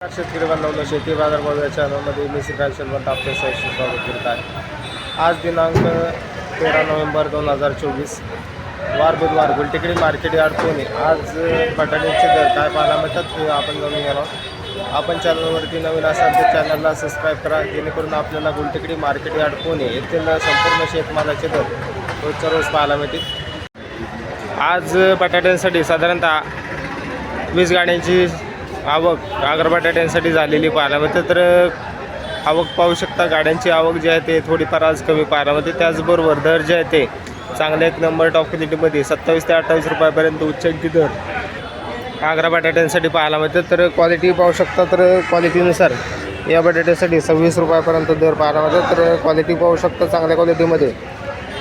शेतकरी बांधवलं शेती बाजार भाव या चॅनलमध्ये मी श्रीकांत शेलवंत आपले सहर्ष स्वागत करत आहे. आज दिनांक तेरा नोव्हेंबर दोन हजार चोवीस वार बुधवार गुलटेकडी मार्केट यार्ड पुणे. आज बटाट्याचे दर काय पाहायला मिळतात आपण जाणून घेणार आपण चॅनलवरती नवीन असाल तर चॅनलला सबस्क्राईब करा जेणेकरून आपल्याला गुलटेकडी मार्केट यार्ड पुणे येथील संपूर्ण शेतमालाचे दर रोजच्या रोज पाहायला मिळतील. आज बटाट्यांसाठी साधारणतः वीस गाड्यांची आवक आगर बटाट्यांसाठी झालेली पाहायला मिळते तर आवक पाहू शकता. गाड्यांची आवक जी आहे ते थोडीफार आज कमी पाहायला मिळते त्याचबरोबर दर जे आहे ते चांगले एक नंबर टॉप क्वालिटीमध्ये सत्तावीस ते अठ्ठावीस रुपयापर्यंत उच्चांकी दर आग्रा बटाट्यांसाठी पाहायला मिळते तर क्वालिटी पाहू शकता तर क्वालिटीनुसार या बटाट्यासाठी सव्वीस रुपयापर्यंत दर पाहायला मिळतात तर क्वालिटी पाहू शकता चांगल्या क्वालिटीमध्ये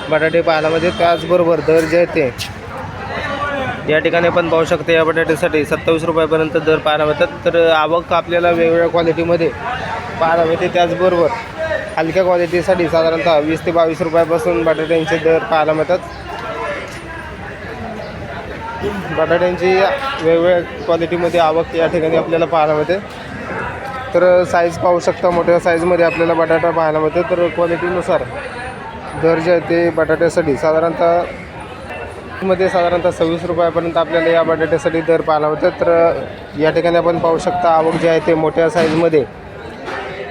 बटाटे पाहायला मिळते त्याचबरोबर दर जे आहे ते या ठिकाणी पण पाहू शकतो या बटाट्यासाठी सत्तावीस रुपयापर्यंत दर पाहायला मिळतात. तर आवक आपल्याला वेगवेगळ्या क्वालिटीमध्ये पाहायला मिळते. त्याचबरोबर हलक्या क्वालिटीसाठी साधारणतः वीस ते बावीस रुपयापासून बटाट्यांचे दर पाहायला मिळतात. बटाट्यांची वेगवेगळ्या क्वालिटीमध्ये आवक या ठिकाणी आपल्याला पाहायला मिळते. तर साईज पाहू शकता मोठ्या साईजमध्ये आपल्याला बटाटा पाहायला मिळते. तर क्वालिटीनुसार दर जे आहे ते बटाट्यासाठी साधारणतः मध्ये साधारणतः सव्वीस रुपयापर्यंत आपल्याला या बटाट्यासाठी दर पाहायला मिळतात. तर या ठिकाणी आपण पाहू शकता आवक जे आहे ते मोठ्या साईजमध्ये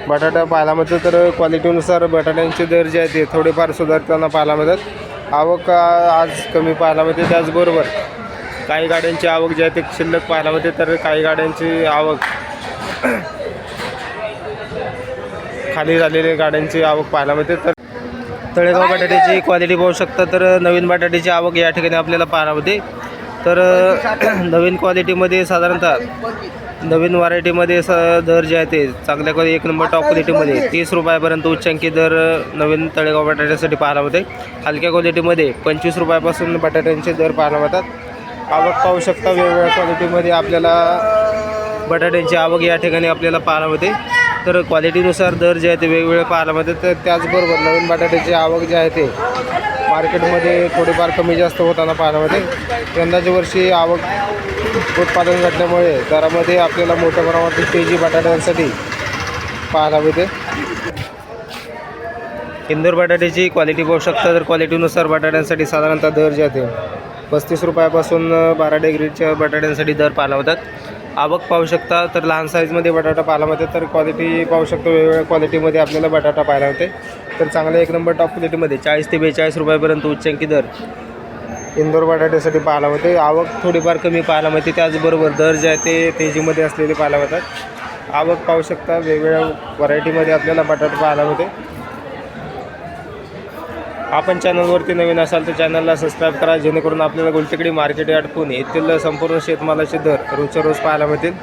बटाटा पाहायला मिळतं. तर क्वालिटीनुसार बटाट्यांचे दर जे आहे ते थोडेफार सुधारताना पाहायला मिळतात. आवक आज कमी पाहायला मिळते. त्याचबरोबर काही गाड्यांची आवक जी आहे ते शिल्लक पाहायला मिळते. तर काही गाड्यांची आवक खाली झालेली गाड्यांची आवक पाहायला मिळते. तर तळेगाव बटाट्याची क्वालिटी पाहू शकता तर नवीन बटाट्याची आवक या ठिकाणी आपल्याला पाहायला मिळते. तर नवीन क्वालिटीमध्ये साधारणतः नवीन व्हरायटीमध्ये स दर जे आहे ते चांगल्या क्वालिटी एक नंबर टॉप क्वालिटीमध्ये तीस रुपयापर्यंत उच्चांकी दर नवीन तळेगाव बटाट्यासाठी पाहायला मिळते. हलक्या क्वालिटीमध्ये पंचवीस रुपयापासून बटाट्यांचे दर पाहायला मिळतात. आवक पाहू शकता वेगवेगळ्या क्वालिटीमध्ये आपल्याला बटाट्यांची आवक या ठिकाणी आपल्याला पाहायला मिळते. तर क्वालिटीनुसार दर जे आहे ते वेगवेगळे पाहायला तर त्याचबरोबर नवीन बटाट्याची आवक जी आहे ते मार्केटमध्ये थोडीफार कमी जास्त होताना पाहायला मिळते. यंदाच्या वर्षी आवक उत्पादन घटल्यामुळे दरामध्ये आपल्याला मोठ्या प्रमाणात तेजी बटाट्यांसाठी पाहायला मिळते. इंदोर बटाट्याची क्वालिटी पाहू शकता. तर क्वालिटीनुसार बटाट्यांसाठी साधारणतः दर जे आहे ते पस्तीस रुपयापासून बारा डिग्रीच्या बटाट्यांसाठी दर पाहायला होतात आवक पाहू शकता. तर लहान साईजमध्ये बटाटा पाहायला मिळते. तर क्वालिटी पाहू शकतो. वेगवेगळ्या क्वालिटीमध्ये आपल्याला बटाटा पाहायला मिळते. तर चांगल्या एक नंबर टॉप क्वालिटीमध्ये चाळीस ते बेचाळीस रुपयापर्यंत उच्चांकी दर. इंदोर बटाट्यासाठी पाहायला मिळते. आवक थोडीफार कमी पाहायला मिळते. त्याचबरोबर दर जे आहे ते तेजीमध्ये असलेले पाहायला मिळतात. आवक पाहू शकता. वेगवेगळ्या व्हरायटीमध्ये आपल्याला बटाटा पाहायला मिळते. आपण चॅनलवरती नवीन असाल तर चॅनलला सबस्क्राईब करा जेणेकरून आपल्याला गुलटेकडी मार्केट यार्ड पुणे येथील संपूर्ण शेतमालाचे दर रोजच्या रोज पाहायला मिळतील.